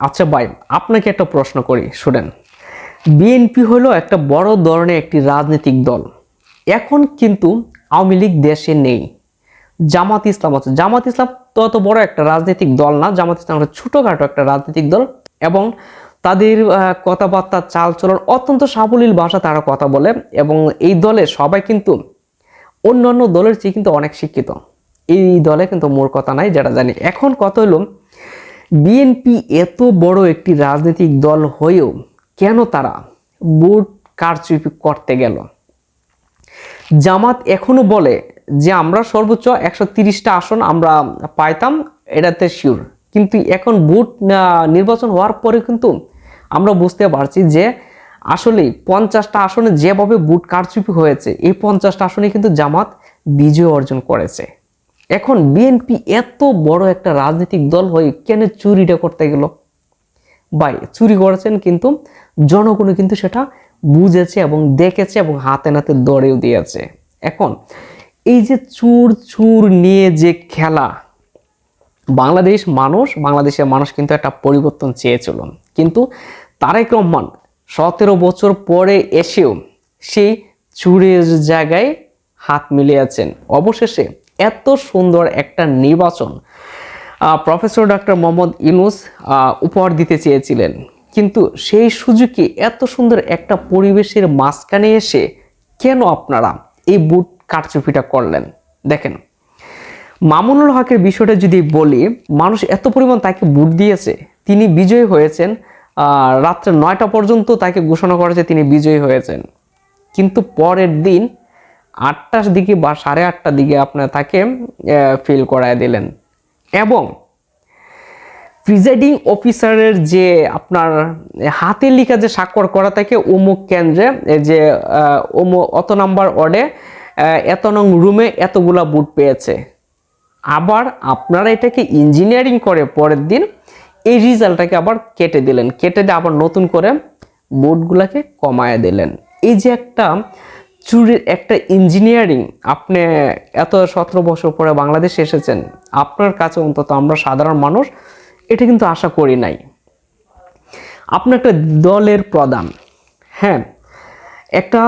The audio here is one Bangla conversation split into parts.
আচ্ছা ভাই, আপনাকে একটা প্রশ্ন করি, শুনেন। বিএনপি হলো একটা বড় ধরনের একটি রাজনৈতিক দল। এখন কিন্তু আওয়ামী লীগ দেশে নেই। জামাত ইসলাম আছে। জামাত ইসলাম তো অত বড় একটা রাজনৈতিক দল না। জামাত ইসলাম একটা ছোটোখাটো একটা রাজনৈতিক দল এবং তাদের কথাবার্তা, চালচলন অত্যন্ত সাবলীল ভাষা তারা কথা বলে এবং এই দলে সবাই কিন্তু অন্যান্য দলের চেয়ে কিন্তু অনেক শিক্ষিত। এই দলে কিন্তু মোর কথা নাই, যেটা জানি। এখন কথা হলো? বিএনপি এত বড় একটি রাজনৈতিক দল হয়েও কেন তারা ভোট কারচুপি করতে গেল? জামাত এখনও বলে যে আমরা সর্বোচ্চ একশো তিরিশটা আসন আমরা পাইতাম এটাতে শিওর কিন্তু এখন আহ, নির্বাচন হওয়ার পরে কিন্তু আমরা বুঝতে পারছি যে আসলে পঞ্চাশটা আসনে যেভাবে বুট কারচুপি হয়েছে এই পঞ্চাশটা আসনে কিন্তু জামাত বিজয় অর্জন করেছে। এখন বিএনপি এত বড় একটা রাজনৈতিক দল হয়ে কেন চুরিটা করতে গেল? ভাই, চুরি করেছেন কিন্তু জনগণও কিন্তু সেটা বুঝেছে এবং দেখেছে এবং হাতে নাতে দড়েও দিয়েছে। এখন এই যে চুর চুর নিয়ে যে খেলা, বাংলাদেশ মানুষ, বাংলাদেশের মানুষ কিন্তু একটা পরিবর্তন চেয়েছিল কিন্তু তারেক রহমান সতেরো বছর পরে এসেও সেই চুরের জায়গায় হাত মিলিয়েছেন। অবশেষে এত সুন্দর একটা নির্বাচন প্রফেসর ডক্টর মোহাম্মদ ইউনুস উপহার দিতে চেয়েছিলেন। কিন্তু সেই সুযোগে এত সুন্দর একটা পরিবেশের মাঝখানে এসে কেন আপনারা এই বুট কারচুপিটা করলেন? দেখেন, মামুনুল হকের বিষয়টা যদি বলি, মানুষ এত পরিমাণ তাকে বুট দিয়েছে, তিনি বিজয়ী হয়েছেন রাত্রে নয়টা পর্যন্ত তাকে ঘোষণা করেছে তিনি বিজয়ী হয়েছেন। কিন্তু পরের দিন আটটার দিকে বা সাড়ে আটটার দিকে আপনার তাকে ফিল করায় দিলেন। এবং প্রিজাইডিং অফিসারের যে আপনার হাতে লেখা যে স্বাক্ষর করা থাকে, অমুক কেন্দ্রে যে অমুক অত নাম্বার ওয়ার্ডে এত নং রুমে এতগুলা বুট পেয়েছে। আবার আপনারা এটাকে ইঞ্জিনিয়ারিং করে পরের দিন এই রেজাল্টটাকে আবার কেটে দিলেন। কেটে দিয়ে আবার নতুন করে বুটগুলাকে কমায় দিলেন। এই যে একটা চুরির একটা ইঞ্জিনিয়ারিং আপনি এত সতেরো বছর পরে বাংলাদেশে এসেছেন, আপনার কাছে অন্তত আমরা সাধারণ মানুষ এটা কিন্তু আশা করি নাই। আপনি একটা দলের প্রধান হ্যাঁ? একটা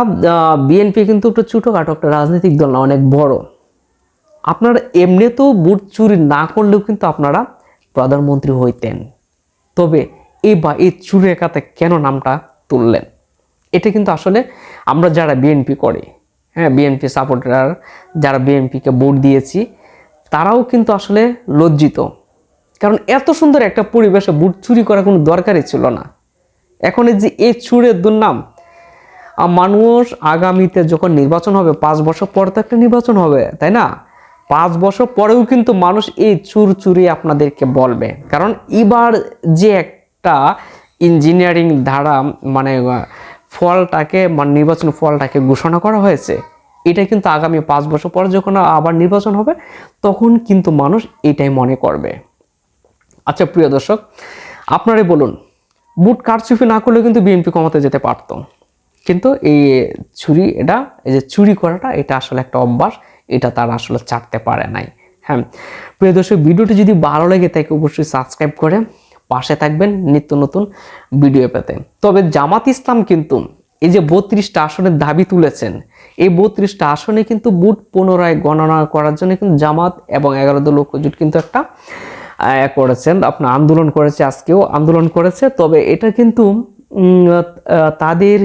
বিএনপি কিন্তু একটা ছোটোখাটো একটা রাজনৈতিক দল না, অনেক বড়। আপনারা এমনিতেও বুট চুরি না করলেও কিন্তু আপনারা প্রধানমন্ত্রী হইতেন। তবে এই বা এই চুরি একাতে কেন নামটা তুললেন? এটা কিন্তু আসলে আমরা যারা বিএনপি করে হ্যাঁ বিএনপি সাপোর্টার যারা বিএনপিকে ভোট দিয়েছি, তারাও কিন্তু আসলে লজ্জিত। কারণ এত সুন্দর একটা পরিবেশে বুট চুরি করার কোনো দরকারই ছিল না। এখন যে এই চুরের দুর্নাম মানুষ আগামীতে যখন নির্বাচন হবে, পাঁচ বছর পর তো একটা নির্বাচন হবে, তাই না? পাঁচ বছর পরেও কিন্তু মানুষ এই চুর চুরি আপনাদেরকে বলবে। কারণ এবার যে একটা ইঞ্জিনিয়ারিং ধারা মানে ফলটাকে মানে নির্বাচন ফলটাকে ঘোষণা করা হয়েছে, এটা কিন্তু আগামী পাঁচ বছর পর যখন আবার নির্বাচন হবে, তখন কিন্তু মানুষ এটাই মনে করবে। আচ্ছা প্রিয় দর্শক, আপনারাই বলুন বুট কারচুপি না করলে কিন্তু বিএনপি কমাতে যেতে পারতো। কিন্তু এই চুরি, এটা, এই যে চুরি করাটা, এটা আসলে একটা অভ্যাস, এটা তারা আসলে ছাড়তে পারে নাই। হ্যাঁ প্রিয় দর্শক, ভিডিওটি যদি ভালো লাগে তাকে অবশ্যই সাবস্ক্রাইব করে থাকবেন নিত্য নতুন ভিডিও পেতে। তবে জামাত ইসলাম কিন্তু এই যে বত্রিশটা আসনের দাবি তুলেছেন, এই বত্রিশটা আসনে কিন্তু বুট পুনরায় গণনা করার জন্য কিন্তু জামাত এবং এগারো দল কিন্তু একটা করেছেন, আপনার আন্দোলন করেছে, আজকেও আন্দোলন করেছে। তবে এটা কিন্তু তাদের